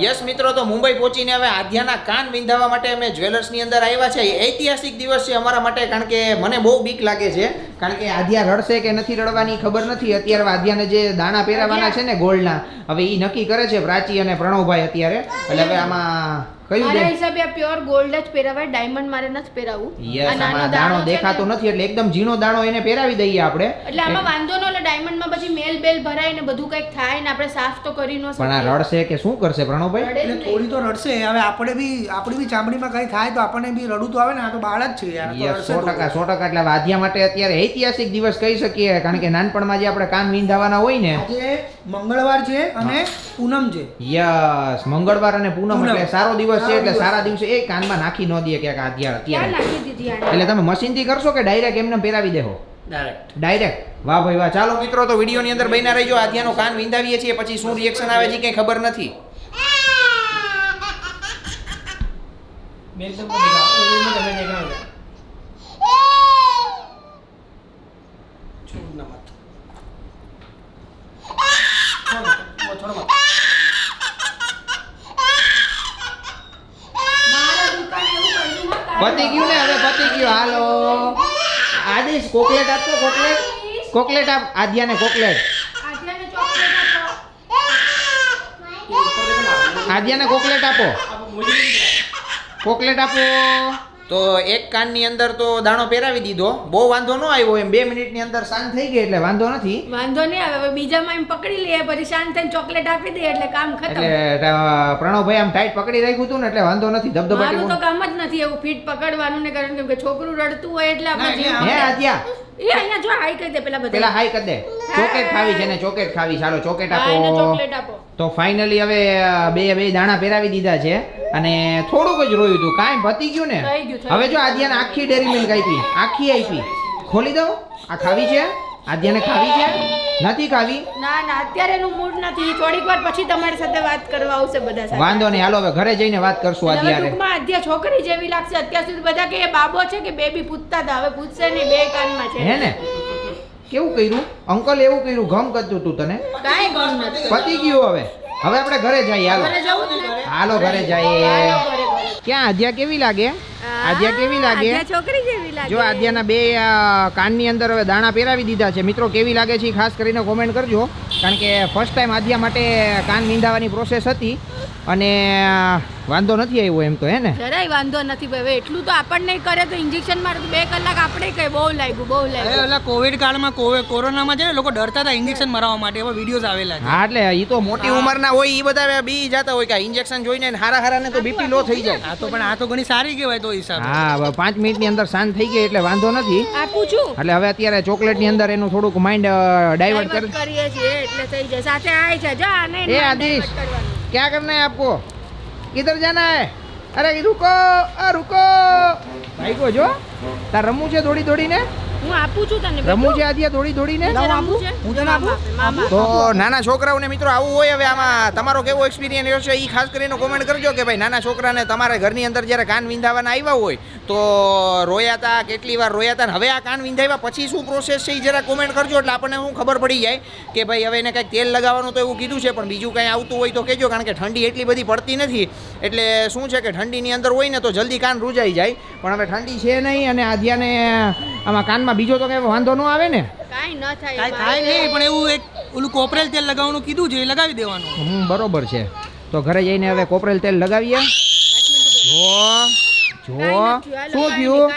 Yes મિત્રો, તો મુંબઈ પહોંચીને હવે આધ્યાના કાન વિંધાવા માટે અમે જ્વેલર્સની અંદર આવ્યા છે ઐતિહાસિક દિવસ છે અમારા માટે, કારણ કે મને બહુ બીક લાગે છે. કારણ કે આધ્યા રડશે કે નથી રડવાની ખબર નથી. અત્યારે આધ્યાને જે દાણા પહેરાવાના છે ને ગોલ્ડના હવે એ નક્કી કરે છે પ્રાચી અને પ્રણવભાઈ અત્યારે. એટલે હવે આમાં કયું મારા હિસાબે આ પ્યોર ગોલ્ડ જ પહેરાવાય ડાયમંડ મારે નથી પહેરાવું યસ આમાં દાણો દેખાતો નથી એટલે એકદમ ઝીણો દાણો એને પહેરાવી દઈએ આપણે. એટલે આમાં વાંધો ન એટલે ડાયમંડમાં પછી મેલ બેલ ભરાય ને બધું કંઈક થાય ને આપણે સાફ તો કરી ન પણ આ રડશે કે શું કરશે પ્રણવભાઈ? એટલે થોડી તો રડશે. હવે આપણે બી આપણી બી ચામડીમાં કંઈ થાય તો આપણને બી રડું તો આવે ને આ તો બાળ જ છે યાર તો યસ રડશે સો તો. ટકા સો ટકા. એટલે વાદ્યા માટે અત્યારે ઐતિહાસિક દિવસ કહી શકીએ કારણ કે નાનપણમાં જે આપણે કાન વિંધાવાના હોય ને આજે મંગળવાર છે અને પૂનમ છે. યસ મંગળવાર અને પૂનમ. એટલે સારો દિવસ છે એટલે સારા દિવસે એ કાનમાં નાખી ન દઈએ કે આ ક્યાં અત્યારે. એટલે તમે મશીનથી કરશો કે ડાયરેક્ટ એમને પહેરાવી દેહો? ડાયરેક્ટ વાહ ભાઈ વાહ. ચાલો મિત્રો તો વિડીયોની અંદર બન્યા રહીજો. આધ્યાનો કાન વિંધાવીએ છીએ પછી શું રિએક્શન આવે છે કઈ ખબર નથી. મારા દુકાને એવું કર્યું ના કાંઈ. પતી ગયું ને? હવે પતી ગયું. હાલો. આદેશ કોકલેટ આપતો કોકલેટ. કોકલેટ આપ આધ્યાને કોકલેટ. આધ્યાને આદ્યાને કોકલેટ આપો. કોકલેટ આપો. તો એક કાનની અંદર તો દાણો પહેરાવી દીધો. બહુ વાંધો ન આવ્યો એમ. બે મિનિટની અંદર શાંત થઈ ગઈ એટલે વાંધો નથી. વાંધો નહીં આવે. બીજામાં એમ પકડી લઈએ પછી શાંત થઈને ચોકલેટ આપી દે એટલે કામ ખતમ. એટલે પ્રણવભાઈ આમ ટાઈટ પકડી રાખ્યું હતું ને એટલે વાંધો નથી. ધબધબાટી મારું તો કામ જ નથી એવું ફીટ પકડવાનું ને કારણ કે છોકરું રડતું હોય એટલે આપણે હે આત્યા. એ અહીંયા જો હાઈ કરી દે પેલા બધા પેલા હાઈ કરી દે. ચોકેટ ખાવી છે ને ચોકેટ ખાવી ચાલો ચોકેટ આપો. ચોકલેટ આપો. તો ફાઇનલી હવે બે બે દાણા પહેરાવી દીધા છે. અને થોડુંક જ રોયું હતું કાંઈ પતી ગયું ને? હવે જો આદ્યાને આખી ડેરી મિલ્ક આપી આખી આપી ખોલી દઉં? આ ખાવી છે? આદ્યાને ખાવી છે? નથી ખાવી? ના ના અત્યારે એનું મૂડ નથી. થોડીક વાર પછી તમારી સાથે વાત કરવા આવશે બધા સાથે. વાંધો નહીં હાલો હવે ઘરે જઈને વાત કરશું આદ્યારે ટૂંકમાં આદ્યા છોકરી જેવી લાગશે. અત્યાર સુધી બધા કે એ બાબો છે કે બેબી પૂછતા હતા. હવે પૂછશે નહીં બે કાનમાં છે. હે ને? કેવું કર્યું? અંકલ એવું કર્યું ઘમ કરતું તું તને? કાંઈ ગમ નથી. પતી ગયું હવે? હવે આપણે ઘરે જઈએ હાલો. હાલો ઘરે જઈએ. ક્યાં આદ્યા કેવી લાગે? આદ્યા કેવી લાગે? છોકરી જેવી લાગે. જો આદ્યાના બે કાનની અંદર હવે દાણા પહેરાવી દીધા છે. મિત્રો કેવી લાગે છે ખાસ કરીને કોમેન્ટ કરજો. કારણ કે ફર્સ્ટ ટાઈમ આદ્યા માટે કાન વિંધાવાની પ્રોસેસ હતી. અને વાંધો નથી આવ્યો એમ તો હે ને? જરાય વાંધો નથી ભાઈ. એટલું તો આપણને કરે તો ઇન્જેક્શન મારે બે કલાક આપણે કઈ બહુ લાગ્યું બહુ લાગ્યું. એટલે કોવિડ કાળમાં કોવે કોરોનામાં છે ને લોકો ડરતા હતા ઇન્જેક્શન મરાવવા માટે. એવા વિડીયોઝ આવેલા છે. હા એટલે એ તો મોટી ઉંમરના હોય એ બધા બી જતા હોય કે ઇન્જેક્શન જોઈને હારા હારા ને તો બીપી લો થઈ જાય. આ તો પણ આ તો ઘણી સારી કહેવાય તો હિસાબ. હા પાંચ મિનિટની અંદર શાંત થઈ ગઈ એટલે વાંધો નથી. આપું છું. એટલે હવે અત્યારે ચોકલેટની અંદર એનું થોડુંક માઇન્ડ ડાયવર્ટ કરીએ છીએ એટલે થઈ જાય. સાથે આય છે જા આને એ આદિશ. કરવાનું. क्या करना है आपको किधर जाना है अरे रुको आ रुको भाई को जो તાર રમવું છે દોડી દોડીને હું આપું છું તને રમવું છે આદિયા દોડી દોડીને હું તને આપું? તો નાના છોકરાઓને મિત્રો આવું હોય હવે આમાં તમારો કેવો એક્સપિરિયન્સ છે એ ખાસ કરીને કોમેન્ટ કરજો કે ભાઈ નાના છોકરાને તમારે ઘરની અંદર જ્યારે કાન વિંધાવાના આવ્યા હોય તો રોયા હતા કેટલી વાર રોયા હતા હવે આ કાન વિંધાવ્યા પછી શું પ્રોસેસ છે એ જરા કોમેન્ટ કરજો એટલે આપણને શું ખબર પડી જાય કે ભાઈ હવે એને કંઈક તેલ લગાવવાનું તો એવું કીધું છે પણ બીજું કંઈ આવતું હોય તો કહેજો કારણ કે ઠંડી એટલી બધી પડતી નથી. એટલે શું છે કે ઠંડીની અંદર હોય ને તો જલ્દી કાન રૂજાઈ જાય. પણ હવે ઠંડી છે નહીં અને આધ્યાને આમાં કાનમાં બીજો તો કઈ વાંધો ન આવે ને? કાંઈ ન થાય કાંઈ થાય નહીં પણ એવું એક ઓલું કોપરેલ તેલ લગાવવાનું કીધું છે એ લગાવી દેવાનું. હમ બરોબર છે. તો ઘરે જઈને હવે કોપરેલ તેલ લગાવીએ. જો જો. શું થયું?